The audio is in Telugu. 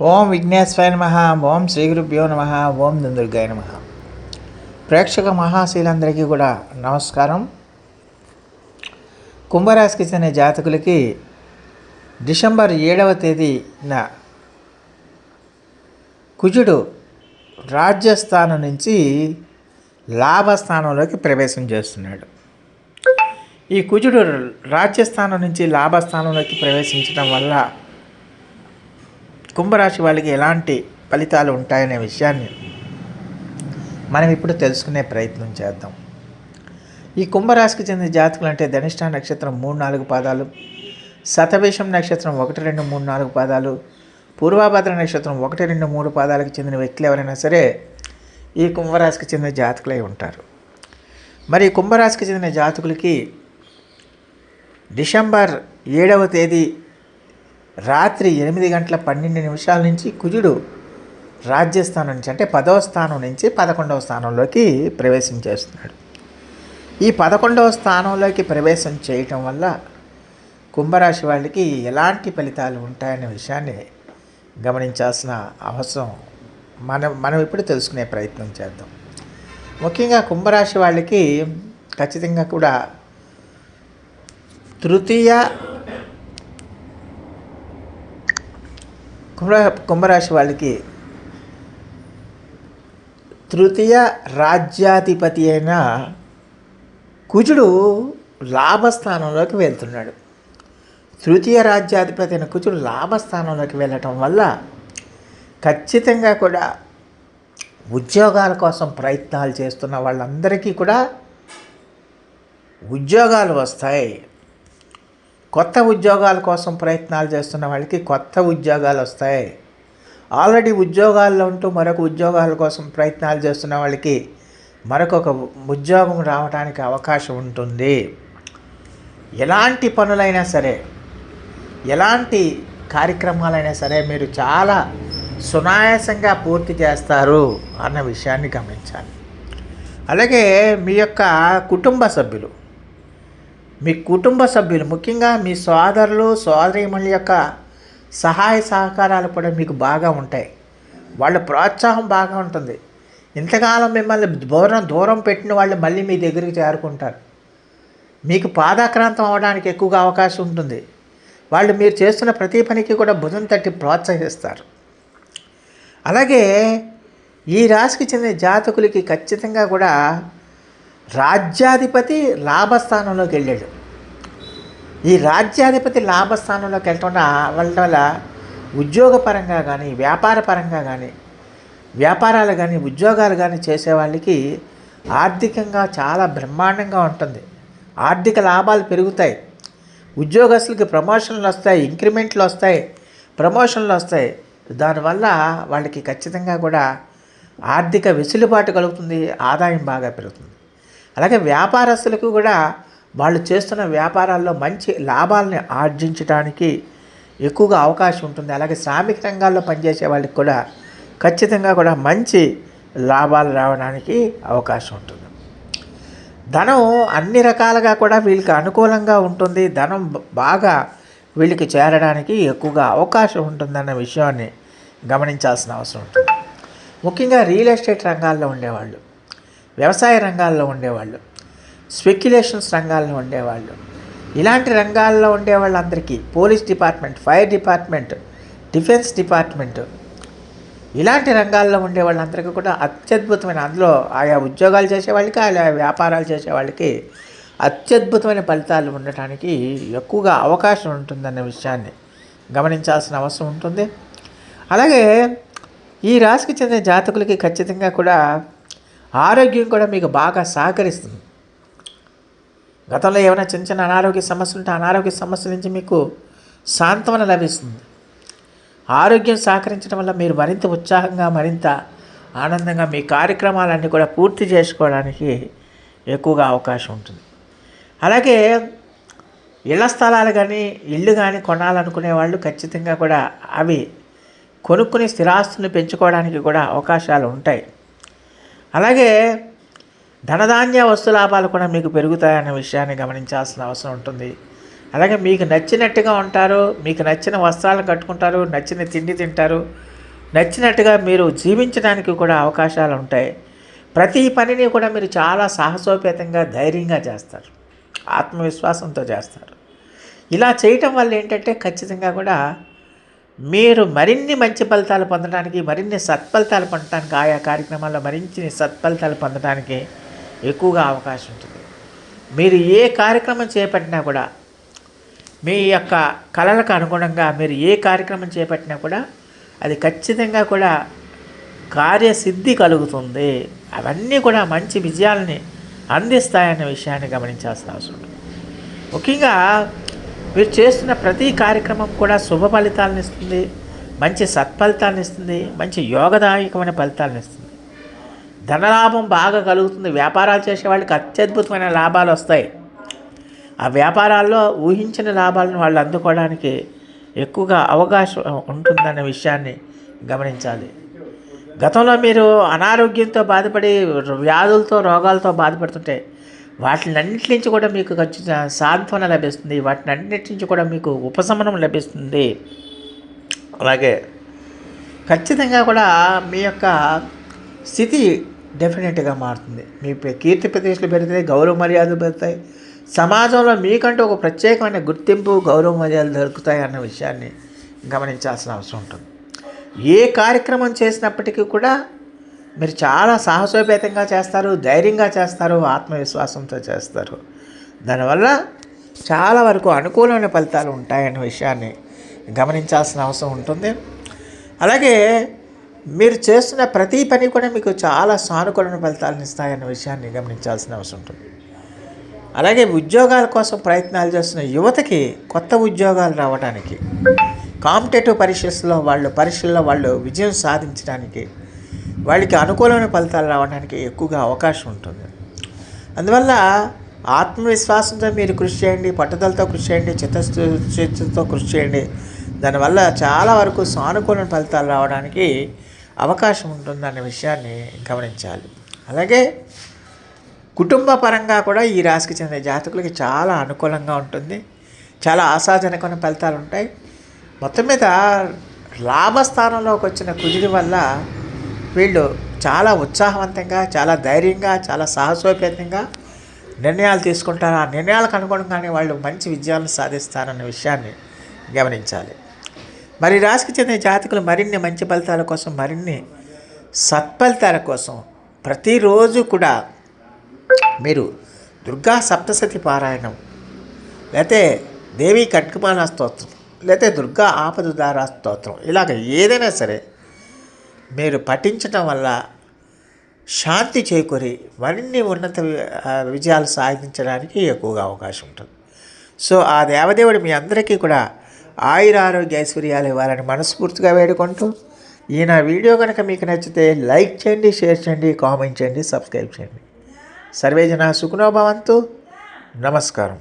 ఓం విఘ్నేశ్వరాయ నమ ఓం శ్రీ గురుభ్యో నమ ఓం దుందుర్గాయ నమ. ప్రేక్షక మహాశీలందరికీ కూడా నమస్కారం. కుంభరాశికి చెందిన జాతకులకి డిసెంబర్ ఏడవ తేదీన కుజుడు రాజ్యస్థానం నుంచి లాభస్థానంలోకి ప్రవేశం చేస్తున్నాడు. ఈ కుజుడు రాజ్యస్థానం నుంచి లాభస్థానంలోకి ప్రవేశించడం వల్ల కుంభరాశి వాళ్ళకి ఎలాంటి ఫలితాలు ఉంటాయనే విషయాన్ని మనం ఇప్పుడు తెలుసుకునే ప్రయత్నం చేద్దాం. ఈ కుంభరాశికి చెందిన జాతకులు అంటే ధనిష్ట నక్షత్రం మూడు నాలుగు పాదాలు శతభిషం నక్షత్రం ఒకటి రెండు మూడు నాలుగు పాదాలు పూర్వాభద్ర నక్షత్రం ఒకటి రెండు మూడు పాదాలకు చెందిన వ్యక్తులు ఎవరైనా సరే ఈ కుంభరాశికి చెందిన జాతకులై ఉంటారు. మరి కుంభరాశికి చెందిన జాతకులకి డిసెంబర్ ఏడవ తేదీ రాత్రి ఎనిమిది గంటల పన్నెండు నిమిషాల నుంచి కుజుడు రాజ్యస్థానం నుంచి అంటే పదవ స్థానం నుంచి పదకొండవ స్థానంలోకి ప్రవేశం చేస్తున్నాడు. ఈ పదకొండవ స్థానంలోకి ప్రవేశం చేయటం వల్ల కుంభరాశి వాళ్ళకి ఎలాంటి ఫలితాలు ఉంటాయనే విషయాన్ని గమనించాల్సిన అవసరం మనం మనం ఇప్పుడు తెలుసుకునే ప్రయత్నం చేద్దాం. ముఖ్యంగా కుంభరాశి వాళ్ళకి ఖచ్చితంగా కూడా తృతీయ కుంభ కుంభరాశి వాళ్ళకి తృతీయ రాజ్యాధిపతి అయిన కుజుడు లాభస్థానంలోకి వెళ్తున్నాడు. తృతీయ రాజ్యాధిపతి అయిన కుజుడు లాభస్థానంలోకి వెళ్ళటం వల్ల ఖచ్చితంగా కూడా ఉద్యోగాల కోసం ప్రయత్నాలు చేస్తున్న వాళ్ళందరికీ కూడా ఉద్యోగాలు వస్తాయి. కొత్త ఉద్యోగాల కోసం ప్రయత్నాలు చేస్తున్న వాళ్ళకి కొత్త ఉద్యోగాలు వస్తాయి. ఆల్రెడీ ఉద్యోగాల్లో ఉంటూ మరొక ఉద్యోగాల కోసం ప్రయత్నాలు చేస్తున్న వాళ్ళకి మరొక ఉద్యోగం రావడానికి అవకాశం ఉంటుంది. ఎలాంటి పనులైనా సరే ఎలాంటి కార్యక్రమాలైనా సరే మీరు చాలా సునాయాసంగా పూర్తి చేస్తారు అన్న విషయాన్ని గమనించాలి. అలాగే మీ యొక్క కుటుంబ సభ్యులు మీ కుటుంబ సభ్యులు ముఖ్యంగా మీ సోదరులు సోదరీమణుల యొక్క సహాయ సహకారాలు కూడా మీకు బాగా ఉంటాయి. వాళ్ళ ప్రోత్సాహం బాగా ఉంటుంది. ఇంతకాలం మిమ్మల్ని దూరం దూరం పెట్టిన వాళ్ళు మళ్ళీ మీ దగ్గరికి చేరుకుంటారు. మీకు పాదాక్రాంతం అవడానికి ఎక్కువగా అవకాశం ఉంటుంది. వాళ్ళు మీరు చేస్తున్న ప్రతి పనికి కూడా భుజం తట్టి ప్రోత్సహిస్తారు. అలాగే ఈ రాశికి చెందిన జాతకులకి ఖచ్చితంగా కూడా రాజ్యాధిపతి లాభస్థానంలోకి వెళ్ళాడు. ఈ రాజ్యాధిపతి లాభస్థానంలోకి వెళ్ళకుండా వాళ్ళ వల్ల ఉద్యోగపరంగా కానీ వ్యాపార పరంగా కానీ వ్యాపారాలు కానీ ఉద్యోగాలు కానీ చేసే వాళ్ళకి ఆర్థికంగా చాలా బ్రహ్మాండంగా ఉంటుంది. ఆర్థిక లాభాలు పెరుగుతాయి. ఉద్యోగస్తులకి ప్రమోషన్లు వస్తాయి ఇంక్రిమెంట్లు వస్తాయి ప్రమోషన్లు వస్తాయి. దానివల్ల వాళ్ళకి ఖచ్చితంగా కూడా ఆర్థిక వెసులుబాటు కలుగుతుంది ఆదాయం బాగా పెరుగుతుంది. అలాగే వ్యాపారస్తులకు కూడా వాళ్ళు చేస్తున్న వ్యాపారాల్లో మంచి లాభాలని ఆర్జించడానికి ఎక్కువగా అవకాశం ఉంటుంది. అలాగే శ్రామిక రంగాల్లో పనిచేసే వాళ్ళకి కూడా ఖచ్చితంగా కూడా మంచి లాభాలు రావడానికి అవకాశం ఉంటుంది. ధనం అన్ని రకాలుగా కూడా వీళ్ళకి అనుకూలంగా ఉంటుంది. ధనం బాగా వీళ్ళకి చేరడానికి ఎక్కువగా అవకాశం ఉంటుందన్న విషయాన్ని గమనించాల్సిన అవసరం ఉంటుంది. ముఖ్యంగా రియల్ ఎస్టేట్ రంగాల్లో ఉండేవాళ్ళు వ్యవసాయ రంగాల్లో ఉండేవాళ్ళు స్పెక్యులేషన్స్ రంగాల్లో ఉండేవాళ్ళు. ఇలాంటి రంగాల్లో ఉండే వాళ్ళందరికీ police department fire department defence department ఇలాంటి రంగాల్లో ఉండే వాళ్ళందరికీ కూడా అత్యద్భుతమైన అందులో ఆయా ఉద్యోగాలు చేసే వాళ్ళకి ఆయా వ్యాపారాలు చేసే వాళ్ళకి అత్యద్భుతమైన ఫలితాలు ఉండటానికి ఎక్కువగా అవకాశం ఉంటుందన్న విషయాన్ని గమనించాల్సిన అవసరం ఉంటుంది. అలాగే ఈ రాశికి చెందిన జాతకులకి ఖచ్చితంగా కూడా ఆరోగ్యం కూడా మీకు బాగా సహకరిస్తుంది. గతంలో ఏమైనా చిన్న చిన్న అనారోగ్య సమస్యలు ఉంటే అనారోగ్య సమస్యల నుంచి మీకు సాంత్వన లభిస్తుంది. ఆరోగ్యం సహకరించడం వల్ల మీరు మరింత ఉత్సాహంగా మరింత ఆనందంగా మీ కార్యక్రమాలన్నీ కూడా పూర్తి చేసుకోవడానికి ఎక్కువగా అవకాశం ఉంటుంది. అలాగే ఇళ్ళ స్థలాలు కానీ ఇల్లు కానీ కొనాలనుకునే వాళ్ళు ఖచ్చితంగా కూడా అవి కొనుక్కుని స్థిరాస్తులను పెంచుకోవడానికి కూడా అవకాశాలు ఉంటాయి. అలాగే ధనధాన్య వస్తు లాభాలు కూడా మీకు పెరుగుతాయన్న విషయాన్ని గమనించాల్సిన అవసరం ఉంటుంది. అలాగే మీకు నచ్చినట్టుగా ఉంటారు మీకు నచ్చిన వస్త్రాలు కట్టుకుంటారు నచ్చిన తిండి తింటారు నచ్చినట్టుగా మీరు జీవించడానికి కూడా అవకాశాలు ఉంటాయి. ప్రతి పనిని కూడా మీరు చాలా సాహసోపేతంగా ధైర్యంగా చేస్తారు. ఆత్మవిశ్వాసంతో చేస్తారు. ఇలా చేయటం వల్ల ఏంటంటే ఖచ్చితంగా కూడా మీరు మరిన్ని మంచి ఫలితాలు పొందడానికి మరిన్ని సత్ఫలితాలు పొందడానికి ఆయా కార్యక్రమాల్లో మరిన్ని సత్ఫలితాలు పొందడానికి ఎక్కువగా అవకాశం ఉంటుంది. మీరు ఏ కార్యక్రమం చేపట్టినా కూడా మీ యొక్క కళలకు అనుగుణంగా మీరు ఏ కార్యక్రమం చేపట్టినా కూడా అది ఖచ్చితంగా కూడా కార్యసిద్ధి కలుగుతుంది. అవన్నీ కూడా మంచి విజయాలని అందిస్తాయనే విషయాన్ని గమనించాల్సిన అవసరం ముఖ్యంగా మీరు చేస్తున్న ప్రతి కార్యక్రమం కూడా శుభ ఫలితాలను ఇస్తుంది మంచి సత్ఫలితాలను ఇస్తుంది మంచి యోగదాయకమైన ఫలితాలను ఇస్తుంది. ధనలాభం బాగా కలుగుతుంది. వ్యాపారాలు చేసే వాళ్ళకి అత్యద్భుతమైన లాభాలు వస్తాయి. ఆ వ్యాపారాల్లో ఊహించిన లాభాలను వాళ్ళు అందుకోవడానికి ఎక్కువగా అవకాశం ఉంటుందనే విషయాన్ని గమనించాలి. గతంలో మీరు అనారోగ్యంతో బాధపడి వ్యాధులతో రోగాలతో బాధపడుతుంటే వాటినన్నిటి నుంచి కూడా మీకు ఖచ్చిత సాంత్వన లభిస్తుంది. వాటినన్నిటి నుంచి కూడా మీకు ఉపశమనం లభిస్తుంది. అలాగే ఖచ్చితంగా కూడా మీ యొక్క స్థితి డెఫినెట్గా మారుతుంది. మీ కీర్తి ప్రతిష్టలు పెరుగుతాయి గౌరవ మర్యాదలు పెరుగుతాయి. సమాజంలో మీకంటూ ఒక ప్రత్యేకమైన గుర్తింపు గౌరవ మర్యాదలు దొరుకుతాయి అన్న విషయాన్ని గమనించాల్సిన అవసరం ఉంటుంది. ఏ కార్యక్రమం చేసినప్పటికీ కూడా మీరు చాలా సాహసోపేతంగా చేస్తారు ధైర్యంగా చేస్తారు ఆత్మవిశ్వాసంతో చేస్తారు. దానివల్ల చాలా వరకు అనుకూలమైన ఫలితాలు ఉంటాయన్న విషయాన్ని గమనించాల్సిన అవసరం ఉంటుంది. అలాగే మీరు చేస్తున్న ప్రతి పని కూడా మీకు చాలా సానుకూలమైన ఫలితాలను ఇస్తాయన్న విషయాన్ని గమనించాల్సిన అవసరం ఉంటుంది. అలాగే ఉద్యోగాల కోసం ప్రయత్నాలు చేస్తున్న యువతకి కొత్త ఉద్యోగాలు రావడానికి కాంపిటేటివ్ పరీక్షల్లో వాళ్ళు పరీక్షల్లో వాళ్ళు విజయం సాధించడానికి వాళ్ళకి అనుకూలమైన ఫలితాలు రావడానికి ఎక్కువగా అవకాశం ఉంటుంది. అందువల్ల ఆత్మవిశ్వాసంతో మీరు కృషి చేయండి పట్టుదలతో కృషి చేయండి చిత్తశుద్ధితో కృషి చేయండి. దానివల్ల చాలా వరకు సానుకూల ఫలితాలు రావడానికి అవకాశం ఉంటుందన్న విషయాన్ని గమనించాలి. అలాగే కుటుంబ పరంగా కూడా ఈ రాశికి చెందిన జాతకులకి చాలా అనుకూలంగా ఉంటుంది. చాలా ఆశాజనకమైన ఫలితాలు ఉంటాయి. మొత్తం మీద లాభస్థానంలోకి వచ్చిన కుదిరి వల్ల వీళ్ళు చాలా ఉత్సాహవంతంగా చాలా ధైర్యంగా చాలా సాహసోపేతంగా నిర్ణయాలు తీసుకుంటారు. ఆ నిర్ణయాలకు అనుగుణంగానే వాళ్ళు మంచి విజయాలను సాధిస్తారన్న విషయాన్ని గమనించాలి. మరి రాశికి చెందిన జాతకులు మరిన్ని మంచి ఫలితాల కోసం మరిన్ని సత్ఫలితాల కోసం ప్రతిరోజు కూడా మీరు దుర్గా సప్తసతి పారాయణం లేతే దేవి కట్కమాల స్తోత్రం లేతే దుర్గా ఆపదుదారా స్తోత్రం ఇలాగ ఏదైనా సరే మీరు పఠించటం వల్ల శాంతి చేకూరి మరిన్ని ఉన్నత వి- విజయాలు సాధించడానికి ఎక్కువగా అవకాశం ఉంటుంది. సో ఆ దేవదేవుడు మీ అందరికీ కూడా ఆయుర ఆరోగ్య ఐశ్వర్యాలు ఇవ్వాలని మనస్ఫూర్తిగా వేడుకుంటూ ఈయన వీడియో కనుక మీకు నచ్చితే లైక్ చేయండి షేర్ చేయండి కామెంట్ చేయండి సబ్స్క్రైబ్ చేయండి. సర్వేజన సుఖనోభవంతు నమస్కారం.